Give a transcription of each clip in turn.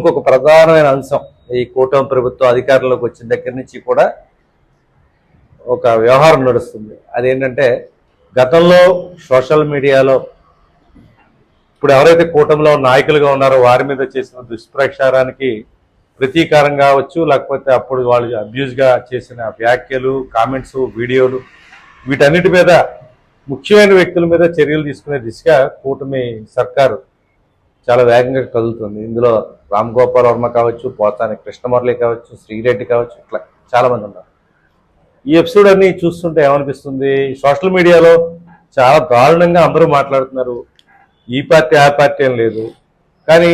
ఇంకొక ప్రధానమైన అంశం ఈ కూటమి ప్రభుత్వం అధికారంలోకి వచ్చిన దగ్గర నుంచి కూడా ఒక వ్యవహారం నడుస్తుంది. అదేంటంటే గతంలో సోషల్ మీడియాలో ఇప్పుడు ఎవరైతే కూటమిలో నాయకులుగా ఉన్నారో వారి మీద చేసిన దుష్ప్రచారానికి ప్రతీకారం కావచ్చు లేకపోతే అప్పుడు వాళ్ళు అబ్యూజ్గా చేసిన వ్యాఖ్యలు కామెంట్స్ వీడియోలు వీటన్నిటి మీద ముఖ్యమైన వ్యక్తుల మీద చర్యలు తీసుకునే దిశగా కూటమి సర్కారు చాలా వేగంగా కదులుతుంది. ఇందులో రామ్ గోపాల్ వర్మ కావచ్చు పోతాని కృష్ణమురళి కావచ్చు శ్రీరెడ్డి కావచ్చు ఇట్లా చాలా మంది ఉన్నారు. ఈ ఎపిసోడ్ అన్ని చూస్తుంటే ఏమనిపిస్తుంది? సోషల్ మీడియాలో చాలా దారుణంగా అందరూ మాట్లాడుతున్నారు. ఈ పార్టీ ఆ పార్టీ ఏం లేదు. కానీ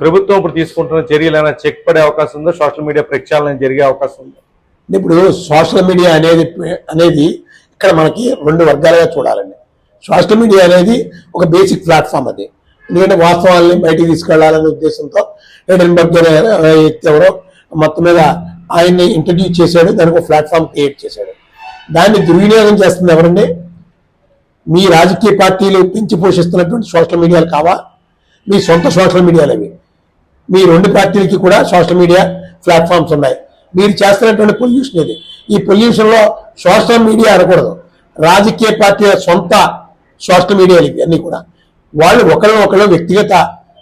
ప్రభుత్వం ఇప్పుడు తీసుకుంటున్న చర్యలు ఏమైనా చెక్ పడే అవకాశం ఉందో? సోషల్ మీడియా ప్రక్షాళన జరిగే అవకాశం ఉందో? ఇప్పుడు సోషల్ మీడియా అనేది అనేది ఇక్కడ మనకి రెండు వర్గాలుగా చూడాలండి. సోషల్ మీడియా అనేది ఒక బేసిక్ ప్లాట్ఫామ్ అది. ఎందుకంటే వాస్తవాల్ని బయటికి తీసుకెళ్ళాలనే ఉద్దేశంతో ఎడెన్బర్గ్ అనే వ్యక్తి ఎవరో మొత్తం మీద ఆయన్ని ఇంట్రడ్యూస్ చేశాడు దానికి ఒక ప్లాట్ఫామ్ క్రియేట్ చేశాడు. దాన్ని దుర్వినియోగం చేస్తుంది ఎవరండి? మీ రాజకీయ పార్టీలు పెంచి పోషిస్తున్నటువంటి సోషల్ మీడియాలు కావా? మీ సొంత సోషల్ మీడియాలు అవి. మీ రెండు పార్టీలకి కూడా సోషల్ మీడియా ప్లాట్ఫామ్స్ ఉన్నాయి. మీరు చేస్తున్నటువంటి పొల్యూషన్ ఇది. ఈ పొల్యూషన్లో సోషల్ మీడియా అనకూడదు రాజకీయ పార్టీల సొంత సోషల్ మీడియాలు ఇవి అన్నీ కూడా. వాళ్ళు ఒకరిని ఒకరు వ్యక్తిగత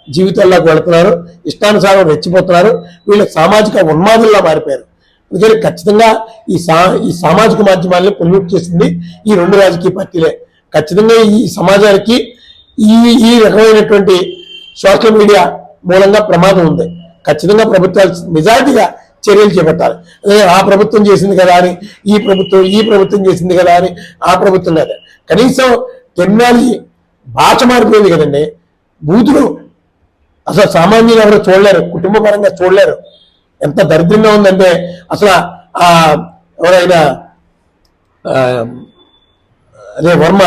జీవితాల్లోకి వెళుతున్నారు ఇష్టానుసారం రెచ్చిపోతున్నారు వీళ్ళు సామాజిక ఉన్మాదుల్లా మారిపోయారు. అందుకని ఖచ్చితంగా ఈ సా ఈ సామాజిక మాధ్యమాలని పొల్యూట్ చేసింది ఈ రెండు రాజకీయ పార్టీలే. ఖచ్చితంగా ఈ సమాజానికి ఈ ఈ రకమైనటువంటి సోషల్ మీడియా మూలంగా ప్రమాదం ఉంది. ఖచ్చితంగా ప్రభుత్వాలు నిజాయితీగా చర్యలు చేపట్టాలి. ఆ ప్రభుత్వం చేసింది కదా అని ఈ ప్రభుత్వం ఈ ప్రభుత్వం చేసింది కదా అని ఆ ప్రభుత్వం కదా. కనీసం టెక్నాలజీ భాష మారిపోయింది కదండి. బూతులు అసలు సామాన్యులు ఎవరు చూడలేరు కుటుంబ పరంగా చూడలేరు. ఎంత దరిద్రంగా ఉందంటే అసలు ఆ ఎవరైనా అదే వర్మ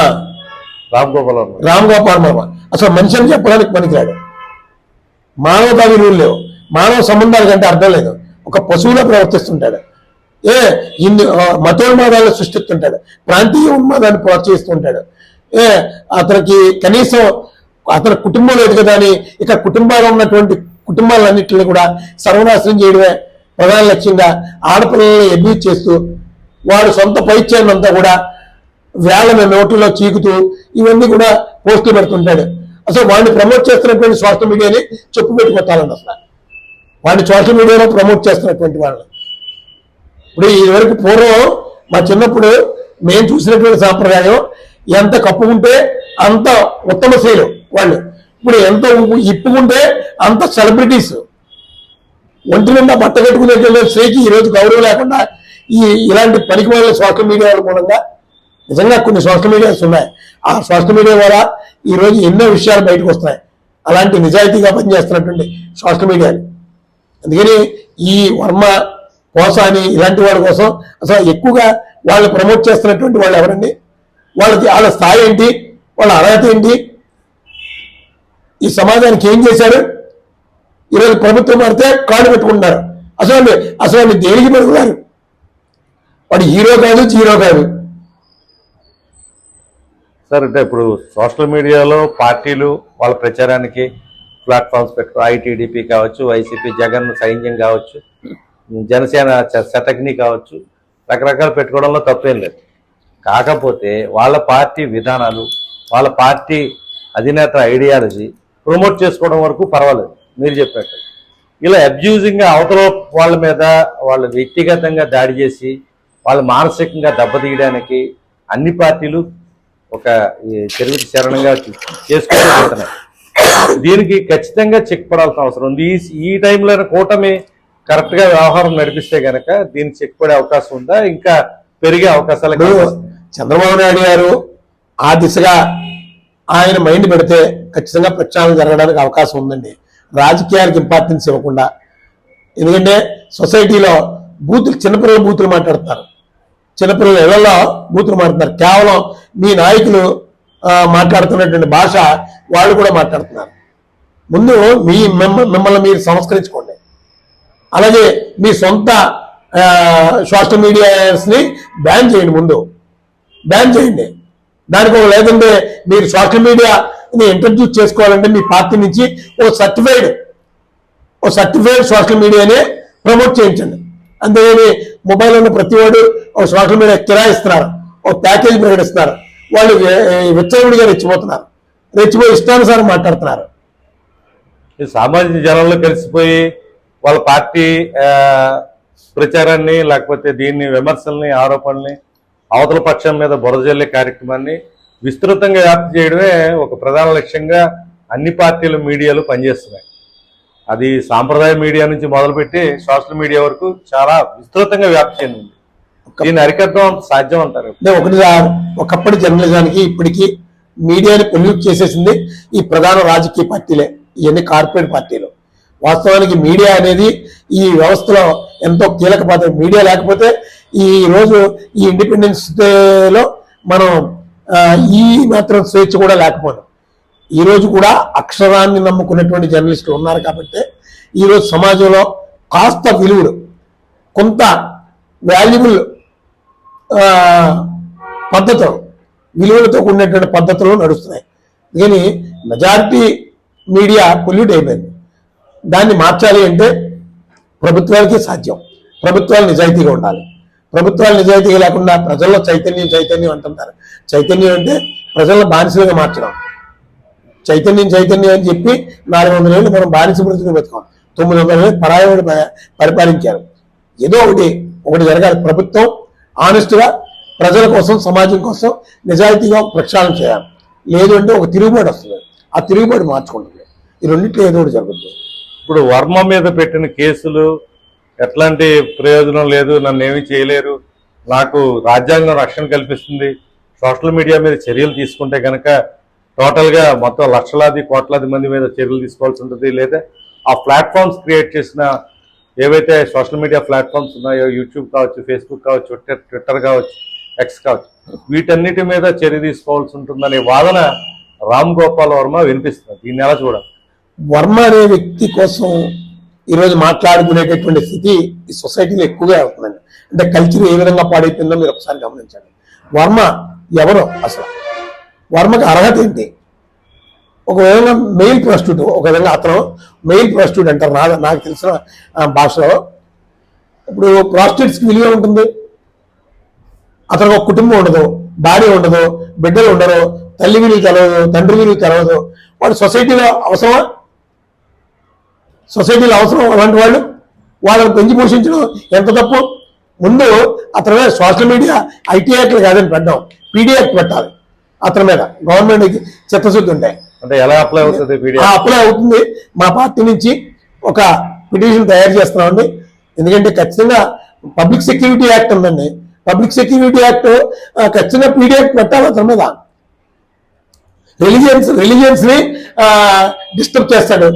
రామ్ గోపాల్ వర్మ. రామ్ గోపాల్ వర్మ. అసలు మనిషి అని చెప్పడానికి పనికిరాడు. మానవతా విలువలు లేవు. మానవ సంబంధాల కంటే అర్థం లేదు. ఒక పశువులో ప్రవర్తిస్తుంటాడు. ఏ ఇన్ని ఆ, మతోన్మాదాలను సృష్టిస్తుంటాడు. ప్రాంతీయ ఉన్మాదాన్ని ప్రోత్సహిస్తుంటాడు. అతనికి కనీసం అతని కుటుంబం లేదు కదా అని ఇక కుటుంబాలు ఉన్నటువంటి కుటుంబాలన్నింటినీ కూడా సర్వనాశనం చేయడమే ప్రధాన లక్ష్యంగా ఆడపిల్లల్ని అబ్యూజ్ చేస్తూ వాడు సొంత పైత్యాన్ని అంతా కూడా వేళను నోటులో చీకుతూ ఇవన్నీ కూడా పోస్టులు పెడుతుంటాడు. అసలు వాడిని ప్రమోట్ చేస్తున్నటువంటి సోషల్ మీడియాని చెప్పు పెట్టుకోవాలండి అసలు. వాడిని సోషల్ మీడియాలో ప్రమోట్ చేస్తున్నటువంటి వాళ్ళు ఇప్పుడు ఇదివరకు పూర్వం మా చిన్నప్పుడు మేము చూసినటువంటి సాంప్రదాయం ఎంత కప్పుకుంటే అంత ఉత్తమ శైలు వాళ్ళు ఇప్పుడు ఎంత ఉప్పు- ఇప్పుకుంటే అంత సెలబ్రిటీస్ ఒంటి నిండా బట్ట కట్టుకునే స్త్రీకి ఈ రోజు గౌరవం లేకుండా ఈ ఇలాంటి పనికి వాళ్ళ సోషల్ మీడియా మూలంగా నిజంగా కొన్ని సోషల్ మీడియాస్ ఉన్నాయి. ఆ సోషల్ మీడియా ద్వారా ఈరోజు ఎన్నో విషయాలు బయటకు వస్తున్నాయి. అలాంటి నిజాయితీగా పనిచేస్తున్నటువంటి సోషల్ మీడియాలు అందుకని ఈ వర్మ కోసాని ఇలాంటి వాళ్ళ కోసం అసలు ఎక్కువగా వాళ్ళు ప్రమోట్ చేస్తున్నటువంటి వాళ్ళు ఎవరండి? వాళ్ళకి వాళ్ళ స్థాయి ఏంటి? వాళ్ళ అర్హత ఏంటి? ఈ సమాజానికి ఏం చేశారు? ఈరోజు ప్రభుత్వం పడితే కాళ్ళు పెట్టుకుంటున్నారు. అసలు అసలు వాళ్ళు దేనికి పెడుతున్నారు వాడు హీరో కాదు జీరో కాదు. సార్ అంటే ఇప్పుడు సోషల్ మీడియాలో పార్టీలు వాళ్ళ ప్రచారానికి ప్లాట్ఫామ్స్ పెట్టారు ఐటీడీపీ కావచ్చు వైసీపీ జగన్ సైన్యం కావచ్చు జనసేన శతగ్ని కావచ్చు రకరకాలు పెట్టుకోవడంలో తప్పేం లేదు. కాకపోతే వాళ్ళ పార్టీ విధానాలు వాళ్ళ పార్టీ అధినేత ఐడియాలజీ ప్రమోట్ చేసుకోవడం వరకు పర్వాలేదు మీరు చెప్పినట్టు. ఇలా అబ్యూజింగ్గా అవతల వాళ్ళ మీద వాళ్ళు వ్యక్తిగతంగా దాడి చేసి వాళ్ళు మానసికంగా దెబ్బతీయడానికి అన్ని పార్టీలు ఒక చెరువుకి శరణంగా చేసుకుంటూ పోతున్నాయి. దీనికి ఖచ్చితంగా చెక్ పడాల్సిన అవసరం ఉంది. ఈ ఈ టైంలో కూటమి కరెక్ట్గా వ్యవహారం నడిపిస్తే గనక దీనికి చెక్ పడే అవకాశం ఉందా? ఇంకా పెరిగే అవకాశాలు. చంద్రబాబు నాయుడు గారు ఆ దిశగా ఆయన మైండ్ పెడితే ఖచ్చితంగా ప్రక్షాళన జరగడానికి అవకాశం ఉందండి. రాజకీయాలకు ఇంపార్టెన్స్ ఇవ్వకుండా. ఎందుకంటే సొసైటీలో బూతులు చిన్నపిల్లల బూతులు మాట్లాడతారు చిన్నపిల్లల ఇళ్ళలో బూతులు మాట్లాడుతున్నారు? కేవలం మీ నాయకులు మాట్లాడుతున్నటువంటి భాష వాళ్ళు కూడా మాట్లాడుతున్నారు. ముందు మీ మిమ్మల్ని మీరు సంస్కరించుకోండి. అలాగే మీ సొంత సోషల్ మీడియాస్ని బ్యాన్ చేయండి ముందు. బ్యాన్ చేయండి. దానికి ఒక లేదంటే మీరు సోషల్ మీడియాని ఇంట్రడ్యూస్ చేసుకోవాలంటే మీ పార్టీ నుంచి ఒక సర్టిఫైడ్ సర్టిఫైడ్ సోషల్ మీడియానే ప్రమోట్ చేయించండి. అందుకని మొబైల్ ఉన్న ప్రతి వాడు ఒక సోషల్ మీడియా కిరాయిస్తున్నారు ఒక ప్యాకేజ్ ప్రకటిస్తున్నారు. వాళ్ళు విచ్చలవిడిగా రెచ్చిపోతున్నారు. రెచ్చిపోయి ఇష్టానుసారం మాట్లాడుతున్నారు. ఈ సామాజిక జనంలో కలిసిపోయి వాళ్ళ పార్టీ ప్రచారాన్ని లేకపోతే దీన్ని విమర్శల్ని ఆరోపణల్ని అవతల పక్షం మీద బురదజల్లే కార్యక్రమాన్ని విస్తృతంగా వ్యాప్తి చేయడమే ఒక ప్రధాన లక్ష్యంగా అన్ని పార్టీలు మీడియాలు పనిచేస్తున్నాయి. అది సాంప్రదాయ మీడియా నుంచి మొదలుపెట్టి సోషల్ మీడియా వరకు చాలా విస్తృతంగా వ్యాప్తి చెందింది. దీన్ని అరికట్టడం సాధ్యం అంటారు. అంటే ఒకటి ఒకప్పటి జర్నలిజానికి ఇప్పటికీ మీడియాని పొల్యూట్ చేసేసింది ఈ ప్రధాన రాజకీయ పార్టీలే ఇవన్నీ కార్పొరేట్ పార్టీలు. వాస్తవానికి మీడియా అనేది ఈ వ్యవస్థలో ఎంతో కీలక పాత్ర మీడియా లేకపోతే ఈ రోజు ఈ ఇండిపెండెన్స్ డేలో మనం ఈ మాత్రం స్వేచ్ఛ కూడా లేకపోవడం ఈరోజు కూడా అక్షరాన్ని నమ్ముకున్నటువంటి జర్నలిస్టులు ఉన్నారు కాబట్టి ఈ రోజు సమాజంలో కాస్త విలువలు కొంత వాల్యుబుల్ పద్ధతులు విలువలతో కూడినటువంటి పద్ధతులు నడుస్తున్నాయి. కానీ మెజారిటీ మీడియా పొల్యూట్ అయిపోయింది. దాన్ని మార్చాలి అంటే ప్రభుత్వాలకే సాధ్యం. ప్రభుత్వాలు నిజాయితీగా ఉండాలి. ప్రభుత్వాలు నిజాయితీగా లేకుండా ప్రజల్లో చైతన్యం చైతన్యం అంటుంటారు. చైతన్యం అంటే ప్రజలను బానిసలుగా మార్చడం. చైతన్యం చైతన్యం అని చెప్పి నాలుగు వందల ఏళ్ళు మనం బానిస బ్రతుకుని బతుకాం తొమ్మిది వందల ఏళ్ళు పరాయవాడు పరిపాలించారు. ఏదో ఒకటి ఒకటి జరగాలి. ప్రభుత్వం ఆనెస్ట్గా ప్రజల కోసం సమాజం కోసం నిజాయితీగా ప్రక్షాళన చేయాలి. లేదు అంటే ఒక తిరుగుబాటు వస్తుంది. ఆ తిరుగుబాటు మార్చుకుంటుంది ఈ రెండింటిలో ఏదో ఒకటి జరుగుతుంది. ఇప్పుడు వర్మ మీద పెట్టిన కేసులు ఎట్లాంటి ప్రయోజనం లేదు నన్ను ఏమీ చేయలేరు. నాకు రాజ్యాంగం రక్షణ కల్పిస్తుంది. సోషల్ మీడియా మీద చర్యలు తీసుకుంటే కనుక టోటల్గా మొత్తం లక్షలాది కోట్లాది మంది మీద చర్యలు తీసుకోవాల్సి ఉంటుంది. లేదా ఆ ప్లాట్ఫామ్స్ క్రియేట్ చేసిన ఏవైతే సోషల్ మీడియా ప్లాట్ఫామ్స్ ఉన్నాయో యూట్యూబ్ కావచ్చు ఫేస్బుక్ కావచ్చు ట్విట్టర్ ట్విట్టర్ కావచ్చు ఎక్స్ కావచ్చు వీటన్నిటి మీద చర్య తీసుకోవాల్సి ఉంటుందనే వాదన రామ్ గోపాల్ వర్మ వినిపిస్తుంది. దీన్ని ఎలా చూడాలి? వర్మ అనే వ్యక్తి కోసం ఈరోజు మాట్లాడుకునేటటువంటి స్థితి ఈ సొసైటీలో ఎక్కువగా అవుతుందండి అంటే కల్చర్ ఏ విధంగా పాడైపోయిందో మీరు ఒకసారి గమనించండి. వర్మ ఎవరు అసలు? వర్మకి అర్హత ఏంటి? ఒక విధంగా మెయిల్ ప్రాస్టిట్యూట్ ఒక విధంగా అతను మెయిల్ ప్రాస్టిట్యూట్ అంటారు. నా నాకు తెలిసిన భాషలో. ఇప్పుడు ప్రాస్టిట్యూట్స్కి విలువ ఉంటుంది. అతనికి ఒక కుటుంబం ఉండదు భార్య ఉండదు బిడ్డలు ఉండరు తల్లి విలువ తెలవదు తండ్రి విలువ తెలవదు. వాడు సొసైటీలో అవసరమా? సొసైటీలో అవసరం అలాంటి వాళ్ళు వాళ్ళని పెంచి పోషించడం ఎంత తప్పు? ముందు అతని మీద సోషల్ మీడియా ఐటీ యాక్ట్లు కాదని పెట్టడం పీడీ యాక్ట్ పెట్టాలి అతని మీద. గవర్నమెంట్కి చిత్తశుద్ధి ఉంటాయి. అంటే ఎలా అప్లై అవుతుంది అప్లై అవుతుంది. మా పార్టీ నుంచి ఒక పిటిషన్ తయారు చేస్తున్నామండి. ఎందుకంటే ఖచ్చితంగా పబ్లిక్ సెక్యూరిటీ యాక్ట్ ఉందండి. పబ్లిక్ సెక్యూరిటీ యాక్ట్ ఖచ్చితంగా పీడీ యాక్ట్ పెట్టాలి అతని మీద. రిలీజియన్స్ రిలీజియన్స్ని డిస్టర్బ్ చేస్తాడు.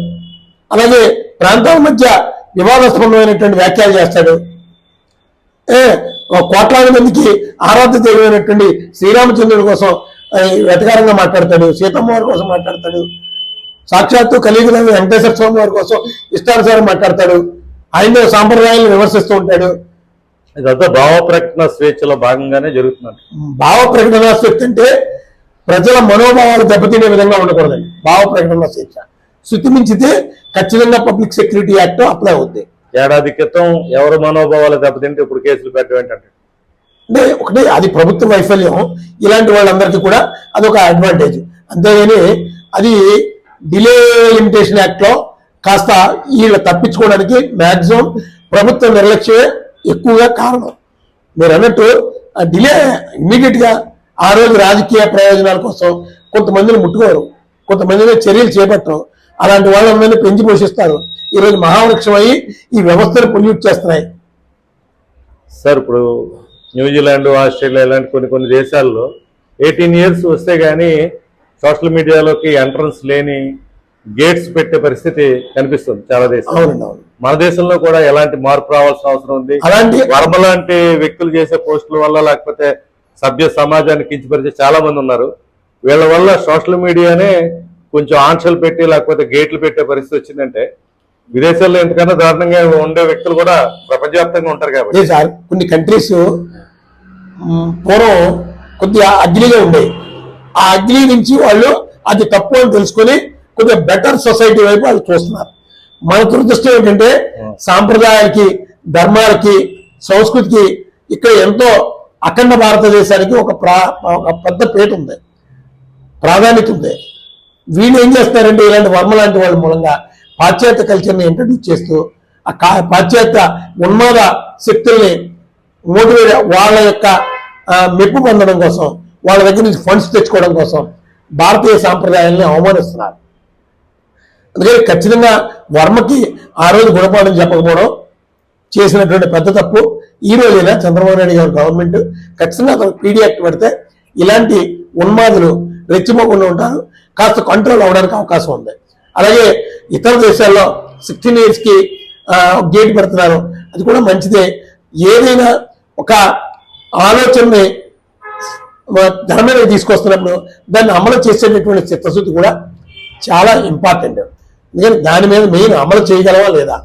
అలాగే ప్రాంతాల మధ్య వివాదాస్పదమైనటువంటి వ్యాఖ్యలు చేస్తాడు. ఏ కోట్లాది మందికి ఆరాధ్య తెలియనటువంటి శ్రీరామచంద్రుడి కోసం ఆ, వెటకారంగా మాట్లాడతాడు సీతమ్మ వారి కోసం మాట్లాడతాడు సాక్షాత్తు కలియుగ వెంకటేశ్వర స్వామి వారి కోసం ఇష్టానుసారం మాట్లాడతాడు ఆయన సాంప్రదాయాలను విమర్శిస్తూ ఉంటాడు. ఇదంతా భావ ప్రకటన స్వేచ్ఛలో భాగంగానే జరుగుతుంది భావ ప్రకటన స్వేచ్ఛ అంటే ప్రజల మనోభావాలు దెబ్బతినే విధంగా ఉండకూడదండి. భావ ప్రకటన స్వేచ్ఛ. శృతి మించితే ఖచ్చితంగా పబ్లిక్ సెక్యూరిటీ యాక్ట్ అప్లై అవుద్ది. ఏడాది క్రితం ఎవరు మనోభావాలు దెబ్బతింటే ఇప్పుడు కేసులు పెట్టడం అంటే ఒకటే అది ప్రభుత్వ వైఫల్యం. ఇలాంటి వాళ్ళందరికీ కూడా అదొక అడ్వాంటేజ్ అంతేగాని అది డిలే లిమిటేషన్ యాక్ట్లో కాస్త వీళ్ళు తప్పించుకోవడానికి మాక్సిమం ప్రభుత్వ నిర్లక్ష్యమే ఎక్కువగా కారణం. మీరు అన్నట్టు డిలే ఇమ్మీడియట్గా ఆ రోజు రాజకీయ ప్రయోజనాల కోసం కొంతమందిని ముట్టుకోరు. కొంతమందిని చర్యలు చేపట్టరు. అలాంటి వాళ్ళందరినీ పెంచి పోషిస్తారు. ఈ రోజు మహావృక్షం అయ్యి ఈ వ్యవస్థను పొల్యూట్ చేస్తున్నాయి. సార్ ఇప్పుడు న్యూజిలాండ్ ఆస్ట్రేలియా ఇలాంటి కొన్ని కొన్ని దేశాల్లో ఎయిటీన్ ఇయర్స్ వస్తే కానీ సోషల్ మీడియాలోకి ఎంట్రన్స్ లేని గేట్స్ పెట్టే పరిస్థితి కనిపిస్తుంది చాలా దేశాలు మన దేశంలో కూడా ఎలాంటి మార్పు రావాల్సిన అవసరం ఉంది? అలాంటి వర్మ లాంటి వ్యక్తులు చేసే పోస్టుల వల్ల లేకపోతే సభ్య సమాజాన్ని కించపరిచే చాలా మంది ఉన్నారు. వీళ్ళ వల్ల సోషల్ మీడియానే కొంచెం ఆంక్షలు పెట్టి లేకపోతే గేట్లు పెట్టే పరిస్థితి వచ్చిందంటే విదేశాల్లో ఎంతకన్నా దారుణంగా ఉండే వ్యక్తులు కూడా ప్రపంచవ్యాప్తంగా ఉంటారు కాబట్టి. సార్ కొన్ని కంట్రీస్ పూర్వం కొద్దిగా అగ్లీగా ఉండేవి. ఆ అగ్లీ నుంచి వాళ్ళు అది తప్పు అని తెలుసుకొని కొద్దిగా బెటర్ సొసైటీ వైపు వాళ్ళు చూస్తున్నారు. మన దురదృష్టం ఏంటంటే సాంప్రదాయాలకి ధర్మాలకి సంస్కృతికి ఇక్కడ ఎంతో అఖండ భారతదేశానికి ఒక ప్రా ఒక పెద్ద పేట ఉంది. ప్రాధాన్యత ఉంది. వీళ్ళు ఏం చేస్తారంటే ఇలాంటి వర్మ లాంటి వాళ్ళ మూలంగా పాశ్చాత్య కల్చర్ని ఇంట్రడ్యూస్ చేస్తూ ఆ కా- పాశ్చాత్య ఉన్మాద శక్తుల్ని మోటివేట్ వాళ్ళ యొక్క మెప్పు పొందడం కోసం వాళ్ళ దగ్గర నుంచి ఫండ్స్ తెచ్చుకోవడం కోసం భారతీయ సాంప్రదాయాల్ని అవమానిస్తున్నారు. అందుకని ఖచ్చితంగా వర్మకి ఆ రోజు గుణపాఠం చెప్పకపోవడం చేసినటువంటి పెద్ద తప్పు. ఈ రోజైనా చంద్రబాబు నాయుడు గారు గవర్నమెంట్ ఖచ్చితంగా అతను పీడీ యాక్ట్ పెడితే ఇలాంటి ఉన్మాదులు రెచ్చిపోకుండా ఉంటారు. కాస్త కంట్రోల్ అవడానికి అవకాశం ఉంది. అలాగే ఇతర దేశాల్లో సిక్స్టీన్ ఇయర్స్కి గేట్ పెడుతున్నారు. అది కూడా మంచిదే. ఏదైనా ఒక ఆలోచనని ధన మీద తీసుకొస్తున్నప్పుడు దాన్ని అమలు చేసేటటువంటి చిత్తశుద్ధి కూడా చాలా ఇంపార్టెంట్ ఎందుకంటే దాని మీద మెయిన్ అమలు చేయగలవా లేదా?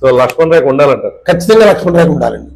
సో లక్ష్మణ్ రేఖ ఉండాలంటారు. ఖచ్చితంగా లక్ష్మణ్ రేఖ ఉండాలండి.